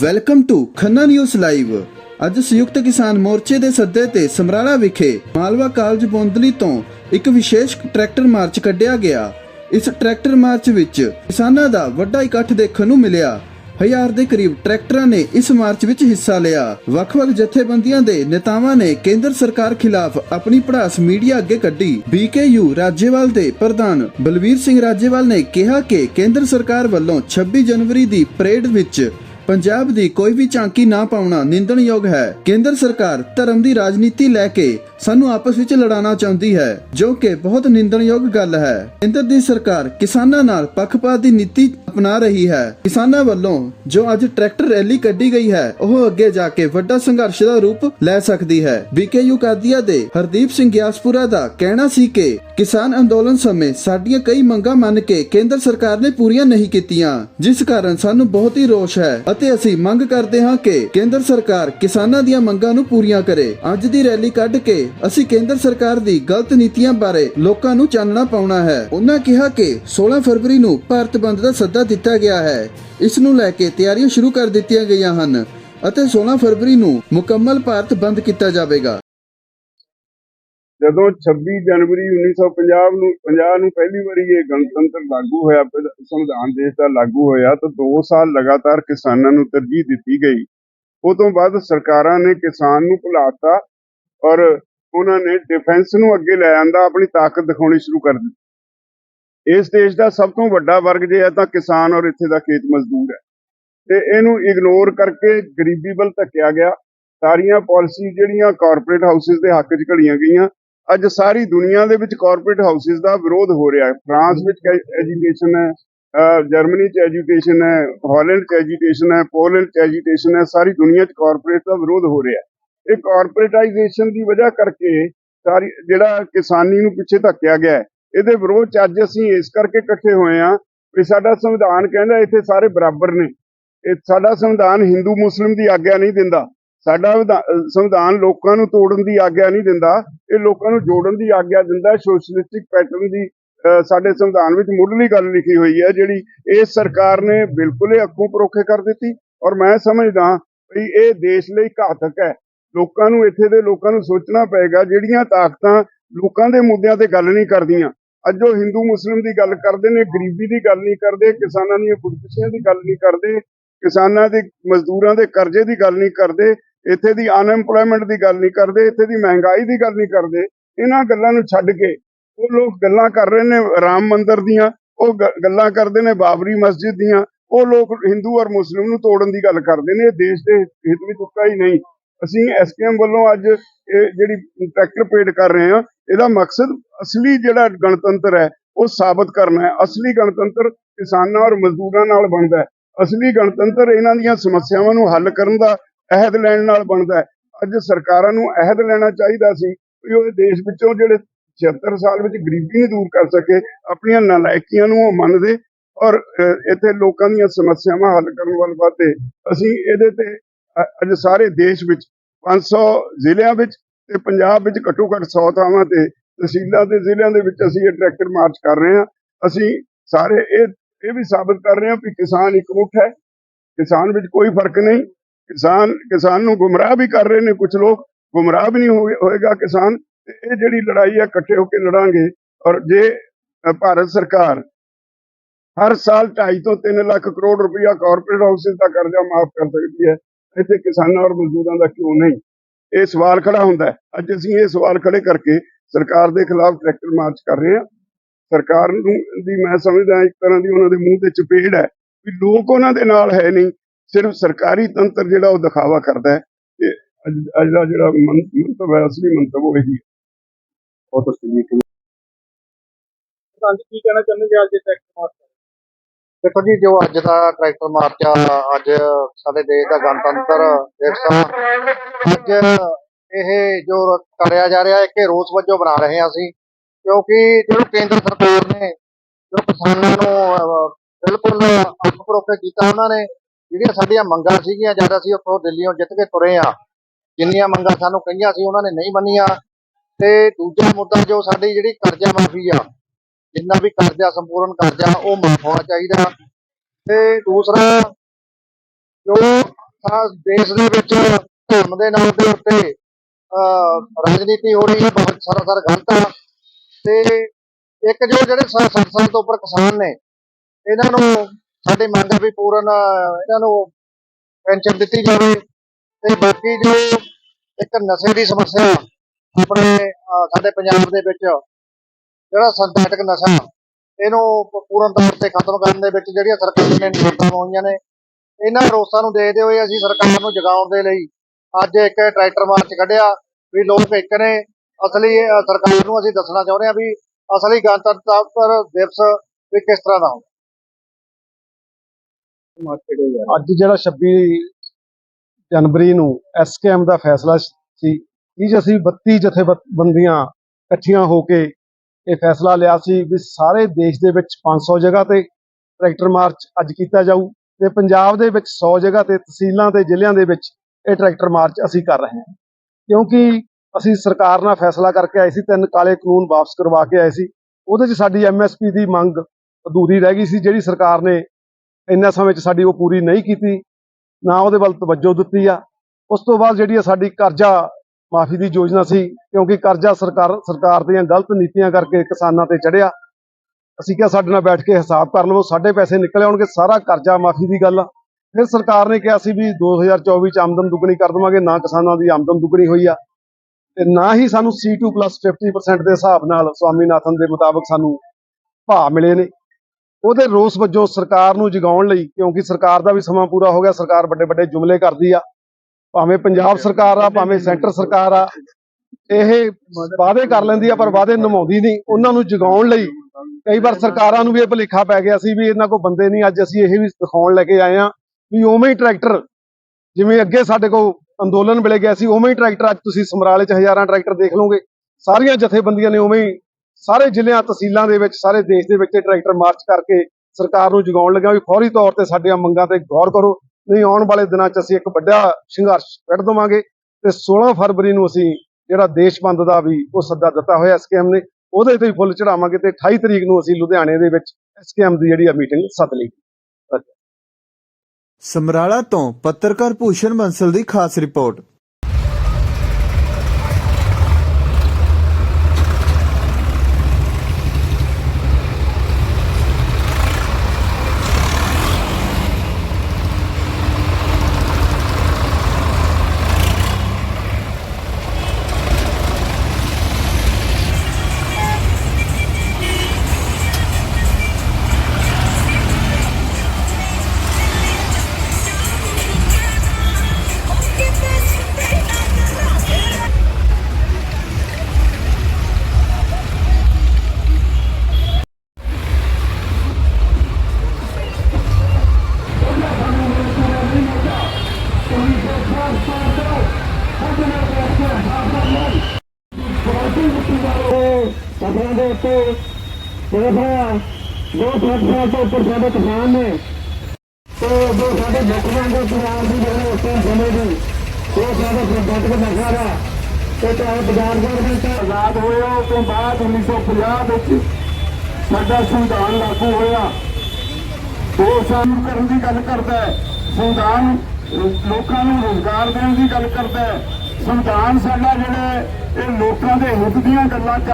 Welcome to Khanna news live ਅੱਜ ਸੰਯੁਕਤ ਕਿਸਾਨ ਮੋਰਚੇ ਦੇ ਸੱਦੇ ਤੇ ਸਮਰਾਲਾ ਵਿਖੇ ਮਾਲਵਾ ਕਾਲਜ ਬੋਂਦਲੀ ਤੋਂ ਇੱਕ ਵਿਸ਼ੇਸ਼ ਟਰੈਕਟਰ ਮਾਰਚ ਕੱਢਿਆ ਗਿਆ। ਇਸ ਟਰੈਕਟਰ ਮਾਰਚ ਵਿੱਚ ਕਿਸਾਨਾਂ ਦਾ ਵੱਡਾ ਇਕੱਠ ਦੇਖਣ ਨੂੰ ਮਿਲਿਆ। ਹਜ਼ਾਰ ਦੇ ਕਰੀਬ ਟਰੈਕਟਰਾਂ ਨੇ ਇਸ ਮਾਰਚ ਵਿੱਚ ਹਿੱਸਾ ਲਿਆ। ਵੱਖ-ਵੱਖ ਜਥੇਬੰਦੀਆਂ ਦੇ ਨੇਤਾਵਾਂ ਨੇ ਕੇਂਦਰ ਸਰਕਾਰ ਖਿਲਾਫ ਆਪਣੀ ਪੜਾਸ ਮੀਡੀਆ ਅੱਗੇ ਕੱਢੀ। ਬੀਕੇਯੂ ਰਾਜੇਵਾਲ ਦੇ ਪ੍ਰਧਾਨ ਬਲਵੀਰ ਸਿੰਘ ਰਾਜੇਵਾਲ ਨੇ ਕਿਹਾ ਕਿ ਕੇਂਦਰ ਸਰਕਾਰ ਵੱਲੋਂ 26 ਜਨਵਰੀ ਦੀ ਪਰੇਡ ਵਿੱਚ ਪੰਜਾਬ ਦੀ ਕੋਈ ਵੀ ਝਾਂਕੀ ਨਾ ਪਾਉਣਾ ਨਿੰਦਣਯੋਗ ਹੈ। ਕੇਂਦਰ ਸਰਕਾਰ ਧਰਮ ਦੀ ਰਾਜਨੀਤੀ ਲੈ ਕੇ ਸਾਨੂੰ ਆਪਸ ਵਿੱਚ ਲੜਾਉਣਾ ਚਾਹੁੰਦੀ ਹੈ, ਜੋ ਕਿ ਬਹੁਤ ਨਿੰਦਣਯੋਗ ਗੱਲ ਹੈ। ਕੇਂਦਰ ਦੀ ਸਰਕਾਰ ਕਿਸਾਨਾਂ ਨਾਲ ਪੱਖਪਾਤ ਦੀ ਨੀਤੀ ਅਪਣਾ ਰਹੀ ਹੈ। ਕਿਸਾਨਾਂ ਵੱਲੋਂ ਜੋ ਅੱਜ ਟਰੈਕਟਰ ਰੈਲੀ ਕੱਢੀ ਗਈ ਹੈ, ਉਹ ਅੱਗੇ ਜਾ ਕੇ ਵੱਡਾ ਸੰਘਰਸ਼ ਦਾ ਰੂਪ ਲੈ ਸਕਦੀ ਹੈ। ਬੀਕੇਯੂ ਕਾਦੀਆ ਦੇ ਹਰਦੀਪ ਸਿੰਘ ਗਿਆਸਪੁਰਾ ਦਾ ਕਹਿਣਾ ਸੀ ਕਿ ਕਿਸਾਨ ਅੰਦੋਲਨ ਸਮੇਂ ਸਾਡੀਆਂ ਕਈ ਮੰਗਾਂ ਮੰਨ ਕੇ ਕੇਂਦਰ ਸਰਕਾਰ ਨੇ ਪੂਰੀਆਂ ਨਹੀਂ ਕੀਤੀਆਂ, ਜਿਸ ਕਾਰਨ ਸਾਨੂੰ ਬਹੁਤ ਹੀ ਰੋਸ਼ ਹੈ ਅਤੇ ਅਸੀਂ ਮੰਗ ਕਰਦੇ ਹਾਂ ਕਿ ਕੇਂਦਰ ਸਰਕਾਰ ਕਿਸਾਨਾਂ ਦੀਆਂ ਮੰਗਾਂ ਨੂੰ ਪੂਰੀਆਂ ਕਰੇ। ਅੱਜ ਦੀ ਰੈਲੀ ਕੱਢ ਕੇ ਅਸੀਂ ਕੇਂਦਰ ਸਰਕਾਰ ਦੀ ਗਲਤ ਨੀਤੀਆਂ ਬਾਰੇ ਲੋਕਾਂ ਨੂੰ ਚਾਨਣਾ ਪਾਉਣਾ ਹੈ। ਉਹਨਾਂ ਕਿਹਾ ਕਿ 16 ਫਰਵਰੀ ਨੂੰ ਭਾਰਤ ਬੰਦ ਦਾ ਸੱਦਾ ਦਿੱਤਾ ਗਿਆ ਹੈ। ਇਸ ਨੂੰ ਲੈ ਕੇ ਤਿਆਰੀਆਂ ਸ਼ੁਰੂ ਕਰ ਦਿੱਤੀਆਂ ਗਈਆਂ ਹਨ ਅਤੇ 16 ਫਰਵਰੀ ਨੂੰ ਮੁਕੰਮਲ ਭਾਰਤ ਬੰਦ ਕੀਤਾ ਜਾਵੇਗਾ। ਜਦੋਂ 26 ਜਨਵਰੀ 1950 ਨੂੰ 50 ਨੂੰ ਪਹਿਲੀ ਵਾਰੀ ਇਹ ਗਣਤੰਤਰ ਲਾਗੂ ਹੋਇਆ ਸੰਵਿਧਾਨ ਦੇਸ਼ ਦਾ ਲਾਗੂ ਹੋਇਆ, ਤਾਂ 2 ਸਾਲ ਲਗਾਤਾਰ ਕਿਸਾਨਾਂ ਨੂੰ ਤਰਜੀਹ ਦਿੱਤੀ ਗਈ। ਉਹ ਤੋਂ ਬਾਅਦ ਸਰਕਾਰਾਂ ਨੇ ਕਿਸਾਨ ਨੂੰ ਭੁਲਾਤਾ ਔਰ ਉਹਨਾਂ ਨੇ ਡਿਫੈਂਸ ਨੂੰ ਅੱਗੇ ਲੈ ਆਂਦਾ, ਆਪਣੀ ਤਾਕਤ ਦਿਖਾਉਣੀ ਸ਼ੁਰੂ ਕਰ ਦਿੱਤੀ। ਇਸ ਦੇਸ਼ ਦਾ ਸਭ ਤੋਂ ਵੱਡਾ ਵਰਗ ਜੇ ਹੈ, ਤਾਂ ਕਿਸਾਨ ਔਰ ਇੱਥੇ ਦਾ ਖੇਤ ਮਜ਼ਦੂਰ ਹੈ। ਤੇ ਇਹਨੂੰ ਇਗਨੋਰ ਕਰਕੇ ਗਰੀਬੀ ਵੱਲ ਧੱਕਿਆ ਗਿਆ। ਸਾਰੀਆਂ ਪਾਲਿਸੀ ਜਿਹੜੀਆਂ ਕਾਰਪੋਰੇਟ ਹਾਊਸਿਸ ਦੇ ਹੱਕ 'ਚ ਘੜੀਆਂ ਗਈਆਂ ਅੱਜ ਸਾਰੀ ਦੁਨੀਆ ਦੇ ਵਿੱਚ ਕਾਰਪੋਰੇਟ ਹਾਊਸਿਸ ਦਾ ਵਿਰੋਧ ਹੋ ਰਿਹਾ ਹੈ। ਫਰਾਂਸ ਵਿੱਚ ਐਜੂਕੇਸ਼ਨ ਹੈ ਜਰਮਨੀ 'ਚ ਐਜੂਕੇਸ਼ਨ ਹੈ, ਹਾਲੈਂਡ 'ਚ ਐਜੂਕੇਸ਼ਨ ਹੈ, ਪੋਲੈਂਡ 'ਚ ਐਜੂਕੇਸ਼ਨ ਹੈ, ਸਾਰੀ ਦੁਨੀਆ 'ਚ ਕਾਰਪੋਰੇਟ ਦਾ ਵਿਰੋਧ ਹੋ ਰਿਹਾ ਹੈ। ਇਹ ਕਾਰਪੋਰੇਟਾਈਜੇਸ਼ਨ ਦੀ ਵਜ੍ਹਾ ਕਰਕੇ ਸਾਰੀ ਜਿਹੜਾ ਕਿਸਾਨੀ ਨੂੰ ਪਿੱਛੇ ਧੱਕਿਆ ਗਿਆ ਇਹਦੇ ਵਿਰੋਧ 'ਚ ਅੱਜ ਅਸੀਂ ਇਸ ਕਰਕੇ ਇਕੱਠੇ ਹੋਏ ਹਾਂ ਵੀ ਸਾਡਾ ਸੰਵਿਧਾਨ ਕਹਿੰਦਾ ਇੱਥੇ ਸਾਰੇ ਬਰਾਬਰ ਨੇ। ਇਹ ਸਾਡਾ ਸੰਵਿਧਾਨ ਹਿੰਦੂ ਮੁਸਲਿਮ ਦੀ ਆਗਿਆ ਨਹੀਂ ਦਿੰਦਾ। ਸਾਡਾ ਵਿਧਾ- ਸੰਵਿਧਾਨ ਲੋਕਾਂ ਨੂੰ ਤੋੜਨ ਦੀ ਆਗਿਆ ਨਹੀਂ ਦਿੰਦਾ, ਇਹ ਲੋਕਾਂ ਨੂੰ ਜੋੜਨ ਦੀ ਆਗਿਆ ਦਿੰਦਾ ਸੋਸ਼ਲਿਸਟਿਕ ਪੈਟਰਨ ਦੀ ਅਹ ਸਾਡੇ ਸੰਵਿਧਾਨ ਵਿੱਚ ਮੁੱਢਲੀ ਗੱਲ ਲਿਖੀ ਹੋਈ ਹੈ, ਜਿਹੜੀ ਇਸ ਸਰਕਾਰ ਨੇ ਬਿਲਕੁਲ ਹੀ ਅੱਖੋਂ ਪਰੋਖੇ ਕਰ ਦਿੱਤੀ। ਔਰ ਮੈਂ ਸਮਝਦਾ ਵੀ ਇਹ ਦੇਸ਼ ਲਈ ਘਾਤਕ ਹੈ। ਲੋਕਾਂ ਨੂੰ ਇੱਥੇ ਦੇ ਲੋਕਾਂ ਨੂੰ ਸੋਚਣਾ ਪਏਗਾ, ਜਿਹੜੀਆਂ ਤਾਕਤਾਂ ਲੋਕਾਂ ਦੇ ਮੁੱਦਿਆਂ ਤੇ ਗੱਲ ਨਹੀਂ ਕਰਦੀਆਂ। ਅੱਜ ਉਹ ਹਿੰਦੂ, ਮੁਸਲਿਮ ਦੀ ਗੱਲ ਕਰਦੇ ਨੇ, ਗਰੀਬੀ ਦੀ ਗੱਲ ਨਹੀਂ ਕਰਦੇ, ਕਿਸਾਨਾਂ ਦੀਆਂ ਖੁਦਕੁਸ਼ੀਆਂ ਦੀ ਗੱਲ ਨਹੀਂ ਕਰਦੇ, ਕਿਸਾਨਾਂ ਦੇ ਮਜ਼ਦੂਰਾਂ ਦੇ ਕਰਜ਼ੇ ਦੀ ਗੱਲ ਨਹੀਂ ਕਰਦੇ ਇੱਥੇ ਦੀ ਅਨਐਮਪਲੋਇਮੈਂਟ ਦੀ ਗੱਲ ਨਹੀਂ ਕਰਦੇ, ਇੱਥੇ ਦੀ ਮਹਿੰਗਾਈ ਦੀ ਗੱਲ ਨਹੀਂ ਕਰਦੇ, ਇਹਨਾਂ ਗੱਲਾਂ ਨੂੰ ਛੱਡ ਕੇ ਉਹ ਲੋਕ ਗੱਲਾਂ ਕਰ ਰਹੇ ਨੇ ਰਾਮ ਮੰਦਰ ਦੀਆਂ, ਉਹ ਗ- ਗੱਲਾਂ ਕਰਦੇ ਨੇ ਬਾਬਰੀ ਮਸਜਿਦ ਦੀਆਂ, ਉਹ ਲੋਕ ਹਿੰਦੂ ਔਰ ਮੁਸਲਿਮ ਨੂੰ ਤੋੜਨ ਦੀ ਗੱਲ ਕਰਦੇ ਨੇ, ਇਹ ਦੇਸ਼ ਦੇ ਹਿੱਤ ਵਿੱਚ ਉੱਕਾ ਹੀ ਨਹੀਂ। ਅਸੀਂ ਐਸਕੇਐਮ ਵੱਲੋਂ ਅੱਜ ਇਹ ਜਿਹੜੀ ਟਰੈਕਟਰ ਪੇਡ ਕਰ ਰਹੇ ਹਾਂ, ਇਹਦਾ ਮਕਸਦ ਅਸਲੀ ਜਿਹੜਾ ਗਣਤੰਤਰ ਹੈ, ਉਹ ਸਾਬਤ ਕਰਨਾ ਹੈ। ਅਸਲੀ ਗਣਤੰਤਰ ਕਿਸਾਨਾਂ ਔਰ ਮਜ਼ਦੂਰਾਂ ਨਾਲ ਬਣਦਾ ਹੈ। ਅਸਲੀ ਗਣਤੰਤਰ ਇਹਨਾਂ ਦੀਆਂ ਸਮੱਸਿਆਵਾਂ ਨੂੰ ਹੱਲ ਕਰਨ ਦਾ ਅਹਿਦ ਲੈਣ ਨਾਲ ਬਣਦਾ ਹੈ। ਅੱਜ ਸਰਕਾਰਾਂ ਨੂੰ ਅਹਿਦ ਲੈਣਾ ਚਾਹੀਦਾ ਸੀ ਵੀ ਉਹ ਦੇਸ਼ ਵਿੱਚੋਂ ਜਿਹੜੇ 76 ਸਾਲ ਵਿੱਚ ਗਰੀਬੀ ਨੂੰ ਦੂਰ ਕਰ ਸਕੇ, ਆਪਣੀਆਂ ਨਲਾਇਕੀਆਂ ਨੂੰ ਉਹ ਮੰਨਦੇ ਔਰ ਇੱਥੇ ਲੋਕਾਂ ਦੀਆਂ ਸਮੱਸਿਆਵਾਂ ਹੱਲ ਕਰਨ ਵੱਲ ਵਧੇ। ਅਸੀਂ ਇਹਦੇ ਤੇ ਅੱਜ ਸਾਰੇ ਦੇਸ਼ ਵਿੱਚ 500 ਜ਼ਿਲ੍ਹਿਆਂ ਵਿੱਚ ਤੇ ਪੰਜਾਬ ਵਿੱਚ ਘੱਟੋ ਘੱਟ 100 ਥਾਵਾਂ ਤੇ ਤਹਿਸੀਲਾਂ ਦੇ ਜ਼ਿਲ੍ਹਿਆਂ ਦੇ ਵਿੱਚ ਅਸੀਂ ਇਹ ਟਰੈਕਟਰ ਮਾਰਚ ਕਰ ਰਹੇ ਹਾਂ। ਅਸੀਂ ਸਾਰੇ ਇਹ ਇਹ ਵੀ ਸਾਬਤ ਕਰ ਰਹੇ ਹਾਂ ਕਿ ਕਿਸਾਨ ਇੱਕ ਮੁੱਠ ਹੈ। ਕਿਸਾਨ ਵਿੱਚ ਕੋਈ ਫ਼ਰਕ ਨਹੀਂ। ਕਿਸਾਨ ਕਿਸਾਨ ਨੂੰ ਗੁੰਮਰਾਹ ਵੀ ਕਰ ਰਹੇ ਨੇ ਕੁਝ ਲੋਕ ਗੁੰਮਰਾਹ ਵੀ ਨਹੀਂ ਹੋਏਗਾ ਕਿਸਾਨ ਇਹ ਜਿਹੜੀ ਲੜਾਈ ਹੈ, ਇਕੱਠੇ ਹੋ ਕੇ ਲੜਾਂਗੇ, ਔਰ ਜੇ ਭਾਰਤ ਸਰਕਾਰ ਹਰ ਸਾਲ 2.5 ਤੋਂ 3 ਲੱਖ ਕਰੋੜ ਰੁਪਇਆ ਕਾਰਪੋਰੇਟ ਹਾਊਸਿਸ ਦਾ ਕਰਜ਼ਾ ਮਾਫ ਕਰ ਸਕਦੀ ਹੈ, ਇੱਥੇ ਕਿਸਾਨਾਂ ਔਰ ਮਜ਼ਦੂਰਾਂ ਦਾ ਕਿਉਂ ਨਹੀਂ? ਇਹ ਸਵਾਲ ਖੜਾ ਹੁੰਦਾ ਅੱਜ ਅਸੀਂ ਇਹ ਸਵਾਲ ਖੜੇ ਕਰਕੇ ਸਰਕਾਰ ਦੇ ਖਿਲਾਫ ਟਰੈਕਟਰ ਮਾਰਚ ਕਰ ਰਹੇ ਹਾਂ। ਸਰਕਾਰ ਨੂੰ, ਦੀ ਮੈਂ ਸਮਝਦਾ ਇੱਕ ਤਰ੍ਹਾਂ ਦੀ ਉਹਨਾਂ ਦੇ ਮੂੰਹ ਤੇ ਚਪੇੜ ਹੈ ਵੀ ਲੋਕ ਉਹਨਾਂ ਦੇ ਨਾਲ ਹੈ ਨਹੀਂ। ਸਿਰਫ ਸਰਕਾਰੀ ਤੰਤਰ ਜਿਹੜਾ ਉਹ ਦਿਖਾਵਾ ਕਰਦਾ ਹੈ ਤੇ ਅੱਜ ਦਾ ਜਿਹੜਾ ਮੰਤਵ ਹੈ ਅਸਲੀ ਮੰਤਵ ਉਹ ਇਹੀ ਹੈ। ਉਹ ਤੁਸੀਂ ਜੀ ਕਿ- ਹਾਂਜੀ ਕੀ ਕਹਿਣਾ ਚਾਹੁੰਦੇ ਅੱਜ ਦੇ ਟਰੈਕਟਰ ਮਾਰਚ ਦੇਖੋ ਜੀ ਜੋ ਅੱਜ ਦਾ ਟਰੈਕਟਰ ਮਾਰਚ ਅੱਜ ਸਾਡੇ ਦੇਸ਼ ਦਾ ਗਣਤੰਤਰ ਦਿਵਸ ਅੱਜ ਇਹ ਜੋ ਕਰਿਆ ਜਾ ਰਿਹਾ ਹੈ ਕਿ ਰੋਸ ਵਜੋਂ ਬਣਾ ਰਹੇ ਹਾਂ ਅਸੀਂ ਕਿਉਂਕਿ ਜੋ ਕੇਂਦਰ ਸਰਕਾਰ ਨੇ ਜੋ ਕਿਸਾਨਾਂ ਨੂੰ ਬਿਲਕੁਲ ਅੱਖ ਪਰੋਖੇ ਕੀਤਾ ਉਹਨਾਂ ਨੇ ਜਿਹੜੀਆਂ ਸਾਡੀਆਂ ਮੰਗਾਂ ਸੀਗੀਆਂ, ਜਦ ਅਸੀਂ ਉੱਥੋਂ ਦਿੱਲੀੋਂ ਜਿੱਤ ਕੇ ਤੁਰੇ ਆ, ਜਿੰਨੀਆਂ ਮੰਗਾਂ ਸਾਨੂੰ ਕਹੀਆਂ ਸੀ, ਉਹਨਾਂ ਨੇ ਨਹੀਂ ਮੰਨੀਆਂ। ਤੇ ਦੂਜਾ ਮੁੱਦਾ ਜੋ ਸਾਡੀ ਜਿਹੜੀ ਕਰਜ਼ਾ ਮਾਫੀ ਆ, ਜਿੰਨਾ ਵੀ ਕਰਜ਼ਾ, ਸੰਪੂਰਨ ਕਰਜ਼ਾ, ਉਹ ਮਾਫ ਹੋਣਾ ਚਾਹੀਦਾ। ਤੇ ਦੂਸਰਾ, ਜੋ ਦੇਸ਼ ਦੇ ਵਿੱਚ ਧਰਮ ਦੇ ਨਾਮ ਦੇ ਉੱਤੇ, ਅਹ, ਰਾਜਨੀਤੀ ਹੋ ਰਹੀ ਹੈ, ਬਹੁਤ ਸਰਾਸਰ ਗਲਤ ਆ। ਤੇ ਇੱਕ ਜੋ ਜਿਹੜੇ 60 ਸਾਲ ਤੋਂ ਉੱਪਰ ਕਿਸਾਨ ਨੇ, ਇਹਨਾਂ ਨੂੰ ਸਾਡੀ ਮੰਗ ਹੈ ਵੀ ਪੂਰਨ, ਇਹਨਾਂ ਨੂੰ ਪੈਨਸ਼ਨ ਦਿੱਤੀ ਜਾਵੇ ਤੇ ਬਾਕੀ ਜੋ ਇੱਕ ਨਸ਼ੇ ਦੀ ਸਮੱਸਿਆ ਆਪਣੇ ਸਾਡੇ ਪੰਜਾਬ ਦੇ ਵਿੱਚ, ਜਿਹੜਾ ਸਿੰਥੈਟਿਕ ਨਸ਼ਾ, ਇਹਨੂੰ ਪੂਰਨ ਤੌਰ ਤੇ ਖਤਮ ਕਰਨ ਦੇ ਵਿੱਚ ਜਿਹੜੀਆਂ ਸਰਕਾਰ ਨੇ ਨੀਤੀਆਂ ਹੋਈਆਂ ਨੇ, ਇਹਨਾਂ ਰੋਸਾਂ ਨੂੰ ਦੇਖਦੇ ਹੋਏ ਅਸੀਂ ਸਰਕਾਰ ਨੂੰ ਜਗਾਉਣ ਦੇ ਲਈ ਅੱਜ ਇੱਕ ਟਰੈਕਟਰ ਮਾਰਚ ਕੱਢਿਆ ਵੀ ਲੋਕ ਇੱਕ ਨੇ, ਅਸਲੀ ਸਰਕਾਰ ਨੂੰ ਅਸੀਂ ਦੱਸਣਾ ਚਾਹੁੰਦੇ ਹਾਂ ਵੀ ਅਸਲੀ ਗਣਤੰਤਰ ਦਿਵਸ ਵੀ ਕਿਸ ਤਰ੍ਹਾਂ ਦਾ ਹੁੰਦਾ ਅੱਜ ਜਿਹੜਾ 26 ਜਨਵਰੀ ਨੂੰ ਐਸਕੇਐਮ ਦਾ ਫੈਸਲਾ ਸੀ, ਇਹ ਅਸੀਂ 32 ਜਥੇਬੰਦੀਆਂ ਇਕੱਠੀਆਂ ਹੋ ਕੇ ਇਹ ਫੈਸਲਾ ਲਿਆ ਸੀ ਵੀ ਸਾਰੇ ਦੇਸ਼ ਦੇ ਵਿੱਚ 500 ਜਗ੍ਹਾ ਤੇ ਟਰੈਕਟਰ ਮਾਰਚ ਅੱਜ ਕੀਤਾ ਜਾਊ ਤੇ ਪੰਜਾਬ ਦੇ ਵਿੱਚ 100 ਜਗ੍ਹਾ ਤੇ ਤਹਿਸੀਲਾਂ ਤੇ ਜ਼ਿਲ੍ਹਿਆਂ ਦੇ ਵਿੱਚ ਇਹ ਟਰੈਕਟਰ ਮਾਰਚ ਅਸੀਂ ਕਰ ਰਹੇ ਹਾਂ। ਕਿਉਂਕਿ ਅਸੀਂ ਸਰਕਾਰ ਨਾਲ ਫੈਸਲਾ ਕਰਕੇ ਆਏ ਸੀ, ਤਿੰਨ ਕਾਲੇ ਕਾਨੂੰਨ ਵਾਪਸ ਕਰਵਾ ਕੇ ਆਏ ਸੀ, ਉਹਦੇ 'ਚ ਸਾਡੀ ਐਮਐਸਪੀ ਦੀ ਮੰਗ ਅਧੂਰੀ ਰਹਿ ਗਈ ਸੀ, ਜਿਹੜੀ ਸਰਕਾਰ ਨੇ ਇੰਨਾ ਸਮੇਂ 'ਚ ਸਾਡੀ ਉਹ ਪੂਰੀ ਨਹੀਂ ਕੀਤੀ, ਨਾ ਉਹਦੇ ਵੱਲ ਤਵੱਜੋ ਦਿੱਤੀ ਆ। ਉਸ ਤੋਂ ਬਾਅਦ ਜਿਹੜੀ ਆ ਸਾਡੀ ਕਰਜ਼ਾ ਮਾਫੀ ਦੀ ਯੋਜਨਾ ਸੀ, ਕਿਉਂਕਿ ਕਰਜ਼ਾ ਸਰਕਾਰ ਸਰਕਾਰ ਦੀਆਂ ਗਲਤ ਨੀਤੀਆਂ ਕਰਕੇ ਕਿਸਾਨਾਂ ਤੇ ਚੜਿਆ ਅਸੀਂ ਕਿਹਾ ਸਾਡੇ ਨਾਲ ਬੈਠ ਕੇ ਹਿਸਾਬ ਕਰ ਲਵੋ, ਸਾਡੇ ਪੈਸੇ ਨਿਕਲ ਆਉਣਗੇ, ਸਾਰਾ ਕਰਜ਼ਾ ਮਾਫੀ ਦੀ ਗੱਲ ਆ। ਫਿਰ ਸਰਕਾਰ ਨੇ ਕਿਹਾ ਸੀ ਵੀ 2024 ਚ ਆਮਦਨ ਦੁੱਗਣੀ ਕਰ ਦੇਵਾਂਗੇ, ਨਾ ਕਿਸਾਨਾਂ ਦੀ ਆਮਦਨ ਦੁੱਗਣੀ ਹੋਈ ਆ। ਤੇ ਨਾ ਹੀ ਸਾਨੂੰ C2 50% ਦੇ ਹਿਸਾਬ ਨਾਲ ਸਵਾਮੀਨਾਥਨ ਦੇ ਮੁਤਾਬਕ ਸਾਨੂੰ ਭਾਅ ਮਿਲੇ ਨੇ। ਉਹਦੇ ਰੋਸ ਵਜੋਂ ਸਰਕਾਰ ਨੂੰ ਜਗਾਉਣ ਲਈ, ਕਿਉਂਕਿ ਸਰਕਾਰ ਦਾ ਵੀ ਸਮਾਂ ਪੂਰਾ ਹੋ ਗਿਆ, ਸਰਕਾਰ ਵੱਡੇ ਵੱਡੇ ਜੁਮਲੇ ਕਰਦੀ ਆ। ਭਾਵੇਂ ਪੰਜਾਬ ਸਰਕਾਰ ਆ, ਭਾਵੇਂ ਸੈਂਟਰ ਸਰਕਾਰ ਆ, ਇਹ ਵਾਅਦੇ ਕਰ ਲੈਂਦੀ ਆ, ਪਰ ਵਾਅਦੇ ਨਿਭਾਉਂਦੀ ਨਹੀਂ। ਉਹਨਾਂ ਨੂੰ ਜਗਾਉਣ ਲਈ ਕਈ ਵਾਰ ਸਰਕਾਰਾਂ ਨੂੰ ਵੀ ਇਹ ਭੁਲੇਖਾ ਪੈ ਗਿਆ ਸੀ ਵੀ ਇਹਨਾਂ ਕੋਲ ਬੰਦੇ ਨਹੀਂ, ਅੱਜ ਅਸੀਂ ਇਹ ਵੀ ਦਿਖਾਉਣ ਲੈ ਕੇ ਆਏ ਆ ਵੀ ਉਵੇਂ ਹੀ ਟਰੈਕਟਰ, ਜਿਵੇਂ ਅੱਗੇ ਸਾਡੇ ਕੋਲ ਅੰਦੋਲਨ ਮਿਲੇ ਗਿਆ ਸੀ, ਉਵੇਂ ਹੀ ਟਰੈਕਟਰ ਅੱਜ ਤੁਸੀਂ ਸਮਰਾਲੇ 'ਚ ਹਜ਼ਾਰਾਂ ਟਰੈਕਟਰ ਦੇਖ ਲਓਗੇ। ਸਾਰੀਆਂ ਜਥੇਬੰਦੀਆਂ ਨੇ ਉਵੇਂ ਹੀ ਸਾਰੇ ਜ਼ਿਲ੍ਹਿਆਂ, ਤਹਿਸੀਲਾਂ ਦੇ ਵਿੱਚ, ਸਾਰੇ ਦੇਸ਼ ਦੇ ਵਿੱਚ ਟਰੈਕਟਰ ਮਾਰਚ ਕਰਕੇ ਸਰਕਾਰ ਨੂੰ ਜਗਾਉਣ ਲੱਗਾ ਵੀ ਫੌਰੀ ਤੌਰ ਤੇ ਸਾਡੀਆਂ ਮੰਗਾਂ ਤੇ ਗੌਰ ਕਰੋ। ਨਹੀਂ, ਆਉਣ ਵਾਲੇ ਦਿਨਾਂ 'ਚ ਅਸੀਂ ਇੱਕ ਵੱਡਾ ਸੰਘਰਸ਼ ਕੱਢ ਦਵਾਂਗੇ ਤੇ 16 ਫਰਵਰੀ ਨੂੰ ਅਸੀਂ ਜਿਹੜਾ ਦੇਸ਼ ਬੰਦ ਦਾ ਵੀ ਉਹ ਸੱਦਾ ਦਿੱਤਾ ਹੋਇਆ ਐਸਕੇਐਮ ਨੇ, ਉਹਦੇ ਤੇ ਫੁੱਲ ਚੜਾਵਾਂਗੇ ਤੇ 28 ਤਰੀਕ ਨੂੰ ਅਸੀਂ ਲੁਧਿਆਣੇ ਦੇ ਵਿੱਚ ਐਸਕੇਐਮ ਦੀ ਜਿਹੜੀ ਆ ਮੀਟਿੰਗ ਸੱਦ ਲਈ। ਸਮਰਾਲਾ ਤੋਂ ਪੱਤਰਕਾਰ ਭੂਸ਼ਣ ਬੰਸਲ ਦੀ ਖਾਸ ਰਿਪੋਰਟ। ਕਬਰਾਂ ਦੇ ਉੱਤੇ ਜਿਹੜਾ ਦੋ ਪਲੇਟਫਾਰਮ ਤੋਂ ਉੱਪਰ ਸਾਡੇ ਕਿਸਾਨ ਨੇ ਤੇ ਜੋ ਸਾਡੇ ਮੁਖੀਆਂ ਦੇ ਪੰਜਾਬ ਦੀ ਜਿਹੜੇ ਉੱਤੇ ਜ਼ਿਲ੍ਹੇ ਦੀ ਉਹ ਸਾਡੇ ਪ੍ਰਬੰਧਕ ਨਸ਼ਾ ਦਾ ਤੇ ਚਾਹੇ ਬਾਜ਼ਾਰ ਬਾਜ਼ਾਰਗੜ ਵਿੱਚ ਆਜ਼ਾਦ ਹੋਇਆ ਉਸ ਤੋਂ ਬਾਅਦ 1950 ਵਿੱਚ ਸਾਡਾ ਸੰਵਿਧਾਨ ਲਾਗੂ ਹੋਇਆ। ਉਹ ਸਾਨੂੰ ਕਰਨ ਦੀ ਗੱਲ ਕਰਦਾ ਹੈ। ਸੰਵਿਧਾਨ ਲੋਕਾਂ ਨੂੰ ਰੋਜ਼ਗਾਰ ਦੇਣ ਦੀ ਗੱਲ ਕਰਦਾ ਹੈ। ਸੰਵਿਧਾਨ ਸਾਡਾ ਜਿਹੜਾ ਇਹ ਲੋਕਾਂ ਦੇ ਹਿੱਤ ਦੀਆਂ ਗੱਲਾਂ ਕਰ-